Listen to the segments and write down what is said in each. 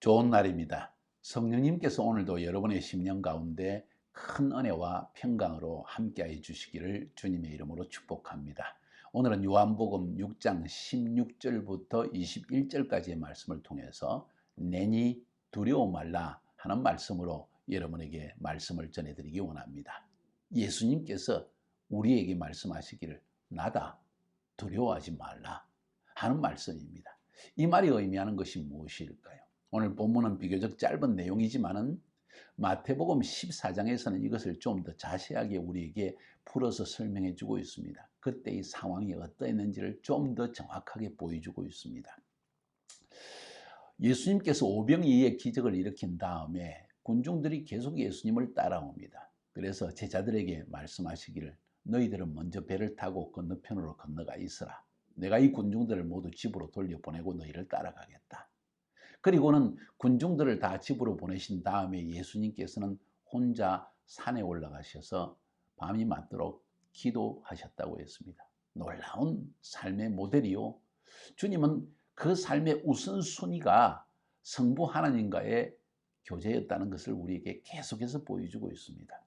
좋은 날입니다. 성령님께서 오늘도 여러분의 심령 가운데 큰 은혜와 평강으로 함께해 주시기를 주님의 이름으로 축복합니다. 오늘은 요한복음 6장 16절부터 21절까지의 말씀을 통해서 내니 두려워 말라 하는 말씀으로 여러분에게 말씀을 전해드리기 원합니다. 예수님께서 우리에게 말씀하시기를 나다 두려워하지 말라 하는 말씀입니다. 이 말이 의미하는 것이 무엇일까요? 오늘 본문은 비교적 짧은 내용이지만은 마태복음 14장에서는 이것을 좀 더 자세하게 우리에게 풀어서 설명해 주고 있습니다. 그때의 상황이 어떠했는지를 좀 더 정확하게 보여주고 있습니다. 예수님께서 오병이의 기적을 일으킨 다음에 군중들이 계속 예수님을 따라옵니다. 그래서 제자들에게 말씀하시기를 너희들은 먼저 배를 타고 건너편으로 건너가 있으라. 내가 이 군중들을 모두 집으로 돌려보내고 너희를 따라가겠다. 그리고는 군중들을 다 집으로 보내신 다음에 예수님께서는 혼자 산에 올라가셔서 밤이 맞도록 기도하셨다고 했습니다. 놀라운 삶의 모델이요. 주님은 그 삶의 우선순위가 성부 하나님과의 교제였다는 것을 우리에게 계속해서 보여주고 있습니다.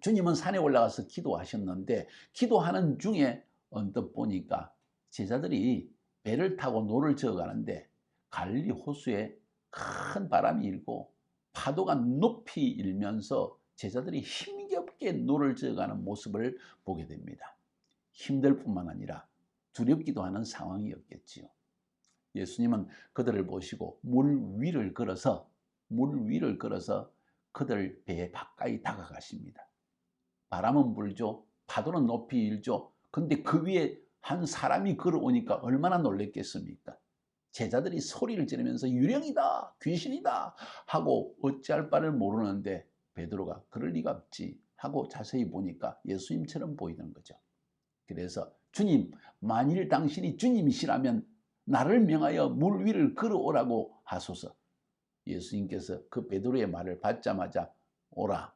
주님은 산에 올라가서 기도하셨는데 기도하는 중에 언뜻 보니까 제자들이 배를 타고 노를 저어 가는데 갈릴리 호수에 큰 바람이 일고 파도가 높이 일면서 제자들이 힘겹게 노를 저어가는 모습을 보게 됩니다. 힘들 뿐만 아니라 두렵기도 하는 상황이었겠지요. 예수님은 그들을 보시고 물 위를 걸어서 물 위를 걸어서 그들 배에 가까이 다가가십니다. 바람은 불죠. 파도는 높이 일죠. 근데 그 위에 한 사람이 걸어오니까 얼마나 놀랬겠습니까? 제자들이 소리를 지르면서 유령이다, 귀신이다 하고 어찌할 바를 모르는데 베드로가 그럴 리가 없지 하고 자세히 보니까 예수님처럼 보이는 거죠. 그래서 주님, 만일 당신이 주님이시라면 나를 명하여 물 위를 걸어오라고 하소서. 예수님께서 그 베드로의 말을 받자마자 오라.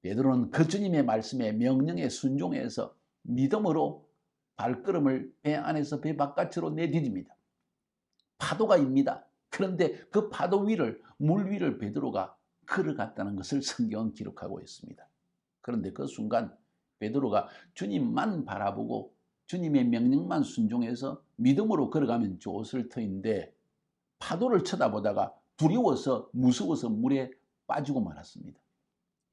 베드로는 그 주님의 말씀에 명령에 순종해서 믿음으로 발걸음을 배 안에서 배 바깥으로 내디딥니다. 파도가 입니다. 그런데 그 파도 위를 물 위를 베드로가 걸어갔다는 것을 성경은 기록하고 있습니다. 그런데 그 순간 베드로가 주님만 바라보고 주님의 명령만 순종해서 믿음으로 걸어가면 좋을 터인데 파도를 쳐다보다가 두려워서 무서워서 물에 빠지고 말았습니다.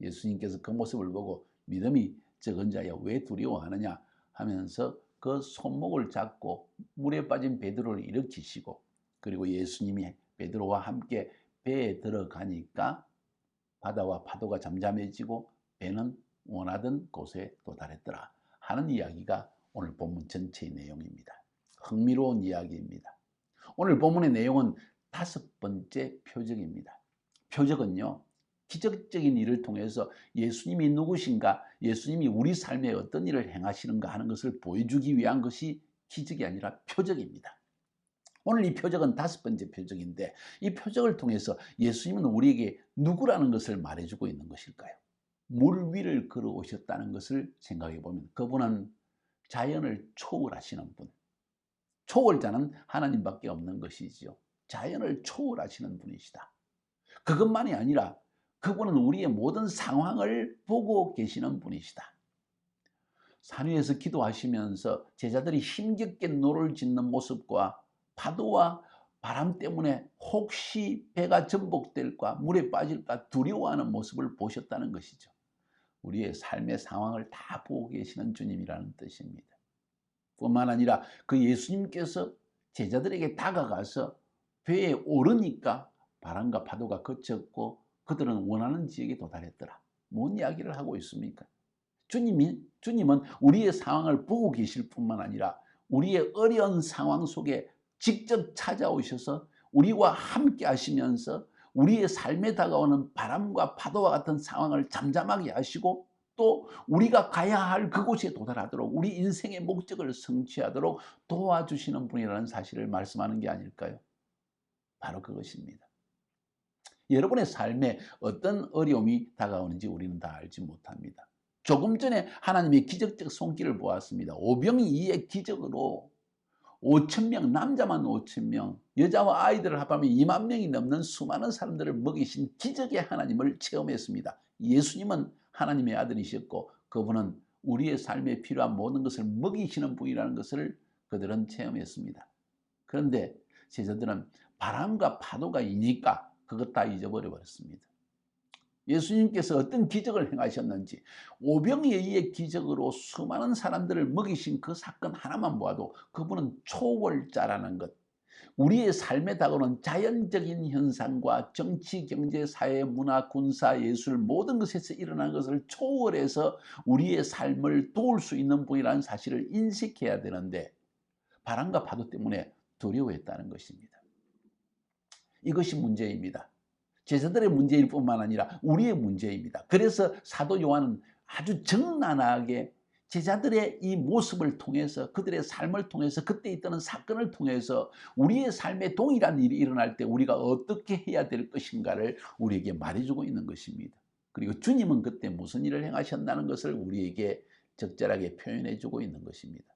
예수님께서 그 모습을 보고 믿음이 적은 자야 왜 두려워하느냐 하면서 그 손목을 잡고 물에 빠진 베드로를 일으키시고 그리고 예수님이 베드로와 함께 배에 들어가니까 바다와 파도가 잠잠해지고 배는 원하던 곳에 도달했더라 하는 이야기가 오늘 본문 전체의 내용입니다. 흥미로운 이야기입니다. 오늘 본문의 내용은 다섯 번째 표적입니다. 표적은요, 기적적인 일을 통해서 예수님이 누구신가, 예수님이 우리 삶에 어떤 일을 행하시는가 하는 것을 보여주기 위한 것이 기적이 아니라 표적입니다. 오늘 이 표적은 다섯 번째 표적인데 이 표적을 통해서 예수님은 우리에게 누구라는 것을 말해주고 있는 것일까요? 물 위를 걸어오셨다는 것을 생각해 보면 그분은 자연을 초월하시는 분. 초월자는 하나님밖에 없는 것이지요. 자연을 초월하시는 분이시다. 그것만이 아니라 그분은 우리의 모든 상황을 보고 계시는 분이시다. 산 위에서 기도하시면서 제자들이 힘겹게 노를 짓는 모습과 파도와 바람 때문에 혹시 배가 전복될까 물에 빠질까 두려워하는 모습을 보셨다는 것이죠. 우리의 삶의 상황을 다 보고 계시는 주님이라는 뜻입니다. 뿐만 아니라 그 예수님께서 제자들에게 다가가서 배에 오르니까 바람과 파도가 그쳤고 그들은 원하는 지역에 도달했더라. 뭔 이야기를 하고 있습니까? 주님이, 주님은 우리의 상황을 보고 계실 뿐만 아니라 우리의 어려운 상황 속에 직접 찾아오셔서 우리와 함께 하시면서 우리의 삶에 다가오는 바람과 파도와 같은 상황을 잠잠하게 하시고 또 우리가 가야 할 그곳에 도달하도록 우리 인생의 목적을 성취하도록 도와주시는 분이라는 사실을 말씀하는 게 아닐까요? 바로 그것입니다. 여러분의 삶에 어떤 어려움이 다가오는지 우리는 다 알지 못합니다. 조금 전에 하나님의 기적적 손길을 보았습니다. 오병이의 기적으로 5천 명, 남자만 5천 명, 여자와 아이들을 합하면 2만 명이 넘는 수많은 사람들을 먹이신 기적의 하나님을 체험했습니다. 예수님은 하나님의 아들이셨고 그분은 우리의 삶에 필요한 모든 것을 먹이시는 분이라는 것을 그들은 체험했습니다. 그런데 제자들은 바람과 파도가 이니까 그것 다 잊어버려 버렸습니다. 예수님께서 어떤 기적을 행하셨는지 오병이에 의해 기적으로 수많은 사람들을 먹이신 그 사건 하나만 보아도 그분은 초월자라는 것 우리의 삶에 다가오는 자연적인 현상과 정치, 경제, 사회, 문화, 군사, 예술 모든 것에서 일어난 것을 초월해서 우리의 삶을 도울 수 있는 분이라는 사실을 인식해야 되는데 바람과 파도 때문에 두려워했다는 것입니다. 이것이 문제입니다. 제자들의 문제일 뿐만 아니라 우리의 문제입니다. 그래서 사도 요한은 아주 정난하게 제자들의 이 모습을 통해서 그들의 삶을 통해서 그때 있던 사건을 통해서 우리의 삶에 동일한 일이 일어날 때 우리가 어떻게 해야 될 것인가를 우리에게 말해주고 있는 것입니다. 그리고 주님은 그때 무슨 일을 행하셨다는 것을 우리에게 적절하게 표현해주고 있는 것입니다.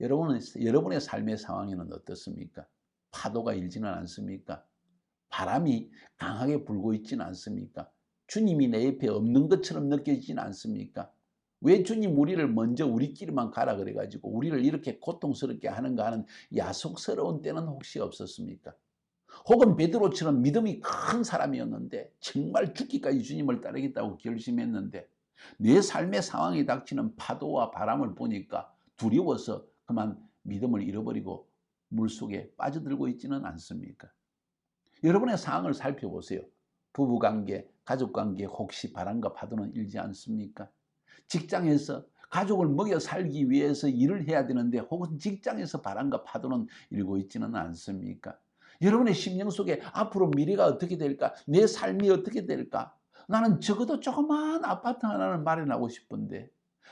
여러분은 여러분의 삶의 상황에는 어떻습니까? 파도가 일지는 않습니까? 바람이 강하게 불고 있지는 않습니까? 주님이 내 옆에 없는 것처럼 느껴지진 않습니까? 왜 주님 우리를 먼저 우리끼리만 가라 그래가지고 우리를 이렇게 고통스럽게 하는가 하는 야속스러운 때는 혹시 없었습니까? 혹은 베드로처럼 믿음이 큰 사람이었는데 정말 죽기까지 주님을 따르겠다고 결심했는데 내 삶의 상황이 닥치는 파도와 바람을 보니까 두려워서 그만 믿음을 잃어버리고 물속에 빠져들고 있지는 않습니까? 여러분의 상황을 살펴보세요. 부부관계, 가족관계 혹시 바람과 파도는 일지 않습니까? 직장에서 가족을 먹여 살기 위해서 일을 해야 되는데 혹은 직장에서 바람과 파도는 일고 있지는 않습니까? 여러분의 심령 속에 앞으로 미래가 어떻게 될까? 내 삶이 어떻게 될까? 나는 적어도 조그만 아파트 하나를 마련하고 싶은데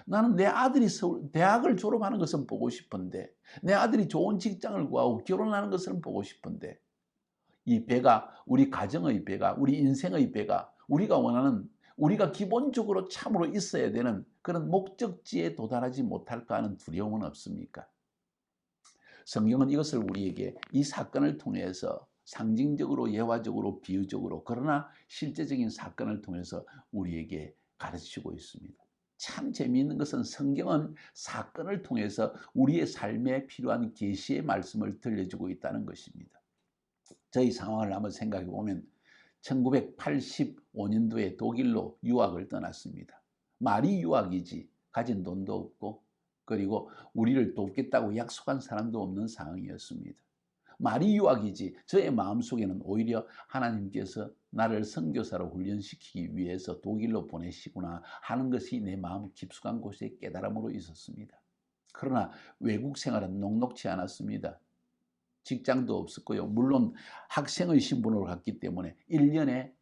나는 내 아들이 서울, 대학을 졸업하는 것은 보고 싶은데 내 아들이 좋은 직장을 구하고 결혼하는 것은 보고 싶은데 이 배가 우리 가정의 배가 우리 인생의 배가 우리가 원하는 우리가 기본적으로 참으로 있어야 되는 그런 목적지에 도달하지 못할까 하는 두려움은 없습니까? 성경은 이것을 우리에게 이 사건을 통해서 상징적으로 예화적으로 비유적으로 그러나 실제적인 사건을 통해서 우리에게 가르치고 있습니다. 참 재미있는 것은 성경은 사건을 통해서 우리의 삶에 필요한 계시의 말씀을 들려주고 있다는 것입니다. 저희 상황을 한번 생각해 보면 1985년도에 독일로 유학을 떠났습니다. 말이 유학이지 가진 돈도 없고 그리고 우리를 돕겠다고 약속한 사람도 없는 상황이었습니다. 말이 유학이지 저의 마음속에는 오히려 하나님께서 나를 선교사로 훈련시키기 위해서 독일로 보내시구나 하는 것이 내 마음 깊숙한 곳에 깨달음으로 있었습니다. 그러나 외국 생활은 녹록치 않았습니다. 직장도 없었고요. 물론 학생의 신분으로 갔기 때문에 1년에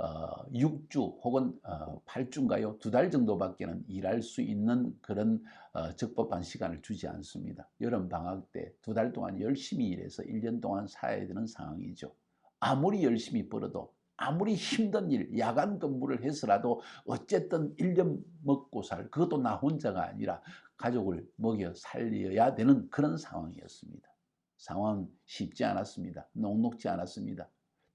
어, 6주 혹은 어, 8주인가요? 두 달 정도밖에는 일할 수 있는 그런 어, 적법한 시간을 주지 않습니다. 여름 방학 때 두 달 동안 열심히 일해서 1년 동안 살아야 되는 상황이죠. 아무리 열심히 벌어도 아무리 힘든 일, 야간 근무를 해서라도 어쨌든 1년 먹고 살, 그것도 나 혼자가 아니라 가족을 먹여 살려야 되는 그런 상황이었습니다. 상황 쉽지 않았습니다. 녹록지 않았습니다.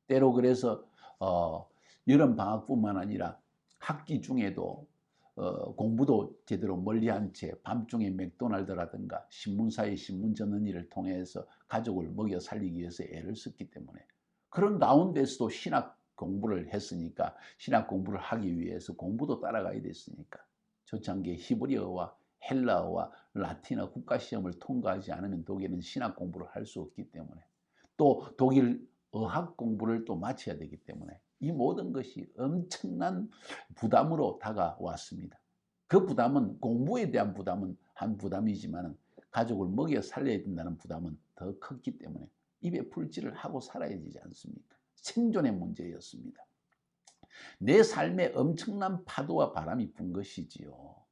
때로 그래서 어, 여름 방학뿐만 아니라 학기 중에도 어, 공부도 제대로 멀리한 채 밤중에 맥도날드라든가 신문사의 신문 전는 일을 통해서 가족을 먹여 살리기 위해서 애를 썼기 때문에 그런 가운데서도 신학 공부를 했으니까 신학 공부를 하기 위해서 공부도 따라가야 됐으니까 초창기에 히브리어와 헬라어와 라틴어 국가시험을 통과하지 않으면 독일은 신학 공부를 할 수 없기 때문에 또 독일 어학 공부를 또 마쳐야 되기 때문에 이 모든 것이 엄청난 부담으로 다가왔습니다. 그 부담은 공부에 대한 부담은 한 부담이지만 가족을 먹여 살려야 된다는 부담은 더 컸기 때문에 입에 풀칠을 하고 살아야 되지 않습니까? 생존의 문제였습니다. 내 삶에 엄청난 파도와 바람이 분 것이지요.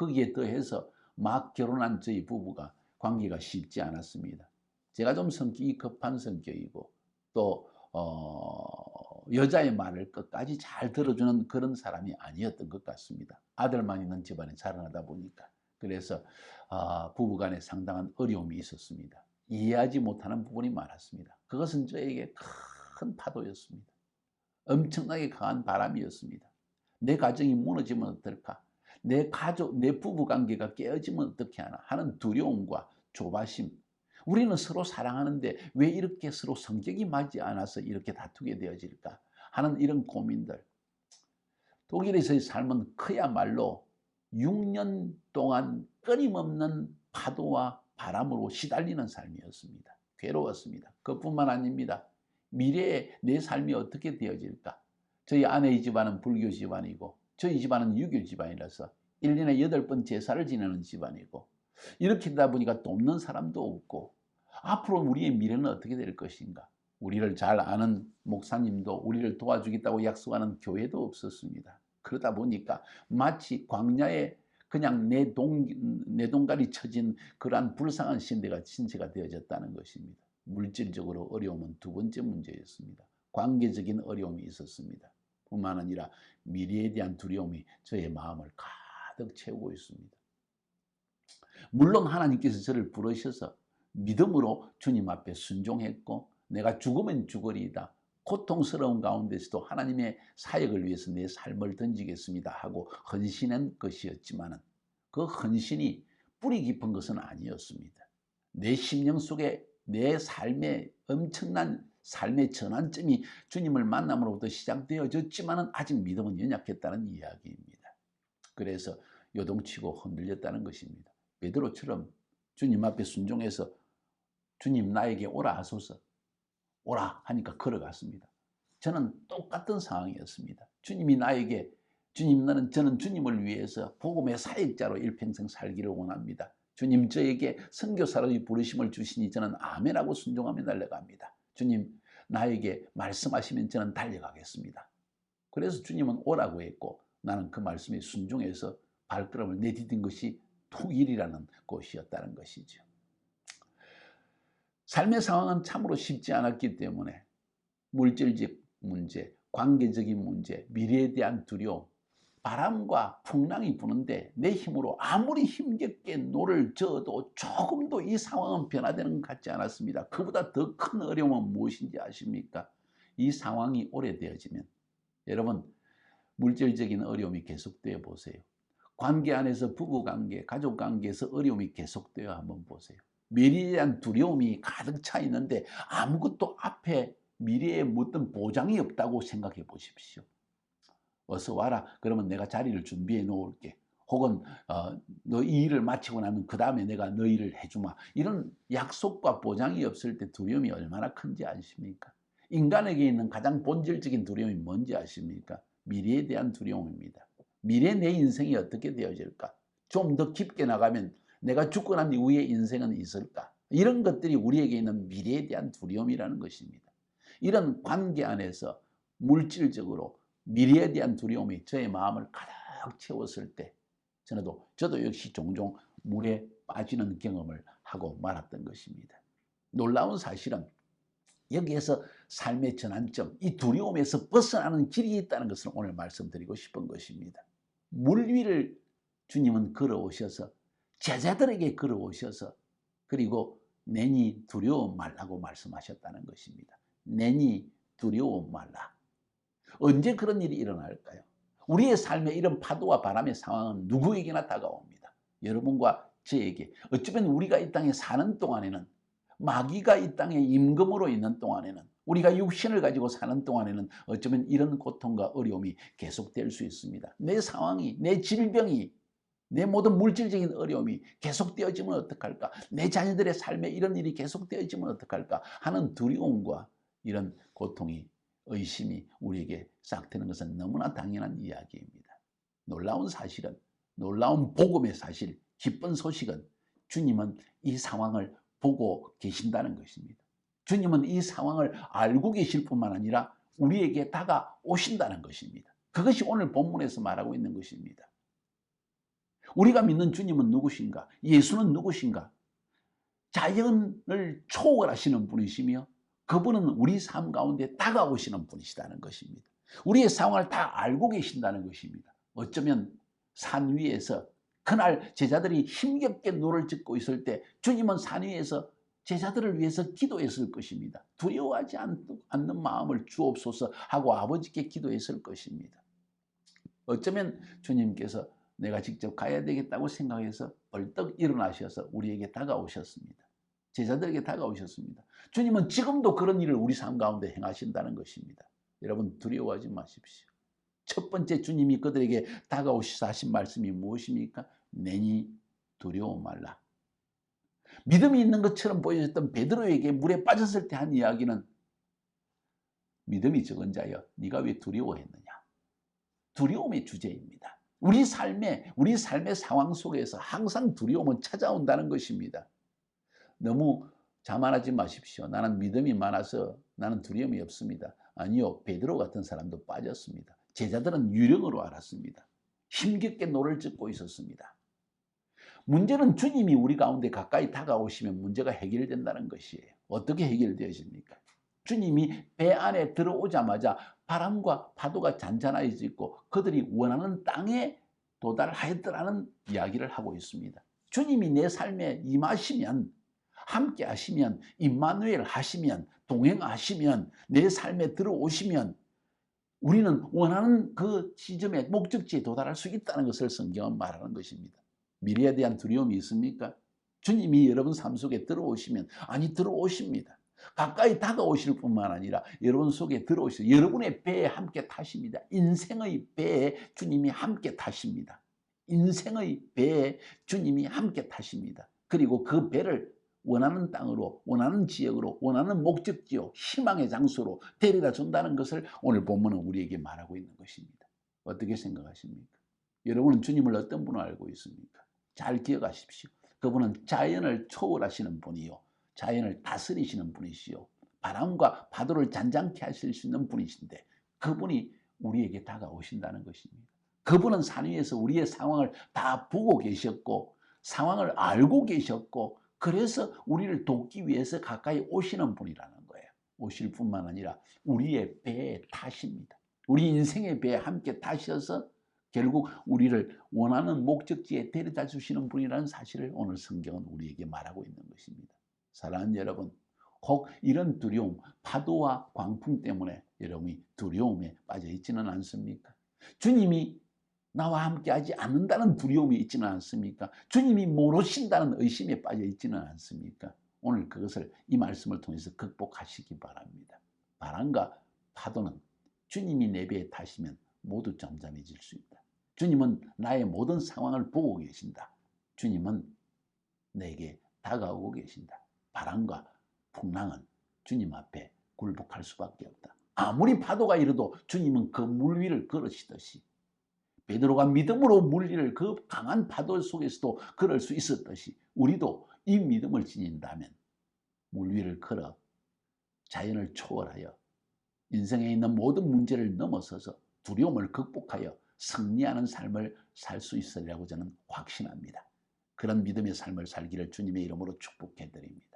거기에 더해서 막 결혼한 저희 부부가 관계가 쉽지 않았습니다. 제가 좀 성격이 급한 성격이고 또 어, 여자의 말을 끝까지 잘 들어주는 그런 사람이 아니었던 것 같습니다. 아들만 있는 집안에 자라나다 보니까 그래서 어, 부부간에 상당한 어려움이 있었습니다. 이해하지 못하는 부분이 많았습니다. 그것은 저에게 큰 파도였습니다. 엄청나게 강한 바람이었습니다. 내 가정이 무너지면 어떨까? 내 가족, 내 부부 관계가 깨어지면 어떻게 하나 하는 두려움과 조바심. 우리는 서로 사랑하는데 왜 이렇게 서로 성격이 맞지 않아서 이렇게 다투게 되어질까? 하는 이런 고민들. 독일에서의 삶은 그야말로 6년 동안 끊임없는 파도와 바람으로 시달리는 삶이었습니다. 괴로웠습니다. 그뿐만 아닙니다. 미래에 내 삶이 어떻게 되어질까? 저희 아내의 집안은 불교 집안이고 저희 집안은 유교 집안이라서 1년에 8번 제사를 지내는 집안이고 이렇게 되다 보니까 돕는 사람도 없고 앞으로 우리의 미래는 어떻게 될 것인가? 우리를 잘 아는 목사님도 우리를 도와주겠다고 약속하는 교회도 없었습니다. 그러다 보니까 마치 광야에 그냥 내 동, 내 동갈이 쳐진 그러한 불쌍한 신대가 신체가 되어졌다는 것입니다. 물질적으로 어려움은 두 번째 문제였습니다. 관계적인 어려움이 있었습니다. 뿐만 아니라 미래에 대한 두려움이 저의 마음을 가득 채우고 있습니다. 물론 하나님께서 저를 부르셔서 믿음으로 주님 앞에 순종했고 내가 죽으면 죽으리이다. 고통스러운 가운데서도 하나님의 사역을 위해서 내 삶을 던지겠습니다 하고 헌신한 것이었지만 그 헌신이 뿌리 깊은 것은 아니었습니다. 내 심령 속에 내 삶의 엄청난 삶의 전환점이 주님을 만남으로부터 시작되어졌지만 아직 믿음은 연약했다는 이야기입니다. 그래서 요동치고 흔들렸다는 것입니다. 베드로처럼 주님 앞에 순종해서 주님 나에게 오라 하소서 오라 하니까 걸어갔습니다. 저는 똑같은 상황이었습니다. 주님이 나에게 주님 나는 저는 주님을 위해서 복음의 사역자로 일평생 살기를 원합니다. 주님 저에게 선교사로의 부르심을 주시니 저는 아멘하고 순종하며 달려갑니다. 주님 나에게 말씀하시면 저는 달려가겠습니다. 그래서 주님은 오라고 했고 나는 그 말씀에 순종해서 발걸음을 내디딘 것이 독일이라는 곳이었다는 것이죠. 삶의 상황은 참으로 쉽지 않았기 때문에 물질적 문제, 관계적인 문제, 미래에 대한 두려움, 바람과 풍랑이 부는데 내 힘으로 아무리 힘겹게 노를 저어도 조금도 이 상황은 변화되는 것 같지 않았습니다. 그보다 더 큰 어려움은 무엇인지 아십니까? 이 상황이 오래되어지면 여러분 물질적인 어려움이 계속되어 보세요. 관계 안에서 부부관계, 가족관계에서 어려움이 계속되어 한번 보세요. 미래에 대한 두려움이 가득 차 있는데 아무것도 앞에 미래에 어떤 보장이 없다고 생각해 보십시오. 어서 와라. 그러면 내가 자리를 준비해 놓을게. 혹은 어, 너 이 일을 마치고 나면 그 다음에 내가 너 일을 해주마. 이런 약속과 보장이 없을 때 두려움이 얼마나 큰지 아십니까? 인간에게 있는 가장 본질적인 두려움이 뭔지 아십니까? 미래에 대한 두려움입니다. 미래 내 인생이 어떻게 되어질까? 좀 더 깊게 나가면 내가 죽고 난 이후에 인생은 있을까? 이런 것들이 우리에게 있는 미래에 대한 두려움이라는 것입니다. 이런 관계 안에서 물질적으로 미래에 대한 두려움이 저의 마음을 가득 채웠을 때 저도 저도 역시 종종 물에 빠지는 경험을 하고 말았던 것입니다. 놀라운 사실은 여기에서 삶의 전환점, 이 두려움에서 벗어나는 길이 있다는 것을 오늘 말씀드리고 싶은 것입니다. 물 위를 주님은 걸어오셔서 제자들에게 걸어오셔서 그리고 내니 두려워 말라고 말씀하셨다는 것입니다. 내니 두려워 말라. 언제 그런 일이 일어날까요? 우리의 삶에 이런 파도와 바람의 상황은 누구에게나 다가옵니다. 여러분과 저에게 어쩌면 우리가 이 땅에 사는 동안에는 마귀가 이 땅에 임금으로 있는 동안에는 우리가 육신을 가지고 사는 동안에는 어쩌면 이런 고통과 어려움이 계속될 수 있습니다. 내 상황이, 내 질병이, 내 모든 물질적인 어려움이 계속되어지면 어떡할까? 내 자녀들의 삶에 이런 일이 계속되어지면 어떡할까? 하는 두려움과 이런 고통이 의심이 우리에게 싹트는 것은 너무나 당연한 이야기입니다. 놀라운 사실은 놀라운 복음의 사실, 기쁜 소식은 주님은 이 상황을 보고 계신다는 것입니다. 주님은 이 상황을 알고 계실 뿐만 아니라 우리에게 다가오신다는 것입니다. 그것이 오늘 본문에서 말하고 있는 것입니다. 우리가 믿는 주님은 누구신가? 예수는 누구신가? 자연을 초월하시는 분이시며 그분은 우리 삶 가운데 다가오시는 분이시다는 것입니다. 우리의 상황을 다 알고 계신다는 것입니다. 어쩌면 산 위에서 그날 제자들이 힘겹게 노를 짓고 있을 때 주님은 산 위에서 제자들을 위해서 기도했을 것입니다. 두려워하지 않, 않는 마음을 주옵소서 하고 아버지께 기도했을 것입니다. 어쩌면 주님께서 내가 직접 가야 되겠다고 생각해서 벌떡 일어나셔서 우리에게 다가오셨습니다. 제자들에게 다가오셨습니다. 주님은 지금도 그런 일을 우리 삶 가운데 행하신다는 것입니다. 여러분 두려워하지 마십시오. 첫 번째 주님이 그들에게 다가오시사 하신 말씀이 무엇입니까? 내니 두려워 말라. 믿음이 있는 것처럼 보여졌던 베드로에게 물에 빠졌을 때 한 이야기는 믿음이 적은 자여 네가 왜 두려워했느냐? 두려움의 주제입니다. 우리 삶의 우리 삶의 상황 속에서 항상 두려움은 찾아온다는 것입니다. 너무 자만하지 마십시오. 나는 믿음이 많아서 나는 두려움이 없습니다. 아니요. 베드로 같은 사람도 빠졌습니다. 제자들은 유령으로 알았습니다. 힘겹게 노를 젓고 있었습니다. 문제는 주님이 우리 가운데 가까이 다가오시면 문제가 해결된다는 것이에요. 어떻게 해결되어집니까? 주님이 배 안에 들어오자마자 바람과 파도가 잔잔해지고 그들이 원하는 땅에 도달하였더라는 이야기를 하고 있습니다. 주님이 내 삶에 임하시면 함께 하시면 임마누엘 하시면 동행하시면 내 삶에 들어오시면 우리는 원하는 그 지점에 목적지에 도달할 수 있다는 것을 성경은 말하는 것입니다. 미래에 대한 두려움이 있습니까? 주님이 여러분 삶 속에 들어오시면 아니 들어오십니다. 가까이 다가오실 뿐만 아니라 여러분 속에 들어오셔 여러분의 배에 함께 타십니다. 인생의 배에 주님이 함께 타십니다. 인생의 배에 주님이 함께 타십니다. 그리고 그 배를 원하는 땅으로 원하는 지역으로 원하는 목적지요 희망의 장소로 데려다 준다는 것을 오늘 본문은 우리에게 말하고 있는 것입니다. 어떻게 생각하십니까? 여러분은 주님을 어떤 분으로 알고 있습니까? 잘 기억하십시오. 그분은 자연을 초월하시는 분이요. 자연을 다스리시는 분이시요. 바람과 파도를 잔잔케 하실 수 있는 분이신데 그분이 우리에게 다가오신다는 것입니다. 그분은 산 위에서 우리의 상황을 다 보고 계셨고 상황을 알고 계셨고 그래서 우리를 돕기 위해서 가까이 오시는 분이라는 거예요. 오실 뿐만 아니라 우리의 배에 타십니다. 우리 인생의 배에 함께 타셔서 결국 우리를 원하는 목적지에 데려다 주시는 분이라는 사실을 오늘 성경은 우리에게 말하고 있는 것입니다. 사랑하는 여러분, 혹 이런 두려움, 파도와 광풍 때문에 여러분이 두려움에 빠져 있지는 않습니까? 주님이 나와 함께 하지 않는다는 두려움이 있지는 않습니까? 주님이 모르신다는 의심에 빠져 있지는 않습니까? 오늘 그것을 이 말씀을 통해서 극복하시기 바랍니다. 바람과 파도는 주님이 내 배에 타시면 모두 잠잠해질 수 있다. 주님은 나의 모든 상황을 보고 계신다. 주님은 내게 다가오고 계신다. 바람과 풍랑은 주님 앞에 굴복할 수밖에 없다. 아무리 파도가 일어도 주님은 그 물 위를 걸으시듯이 베드로가 믿음으로 물리를 그 강한 파도 속에서도 걸을 수 있었듯이 우리도 이 믿음을 지닌다면 물 위를 걸어 자연을 초월하여 인생에 있는 모든 문제를 넘어서서 두려움을 극복하여 승리하는 삶을 살 수 있으리라고 저는 확신합니다. 그런 믿음의 삶을 살기를 주님의 이름으로 축복해 드립니다.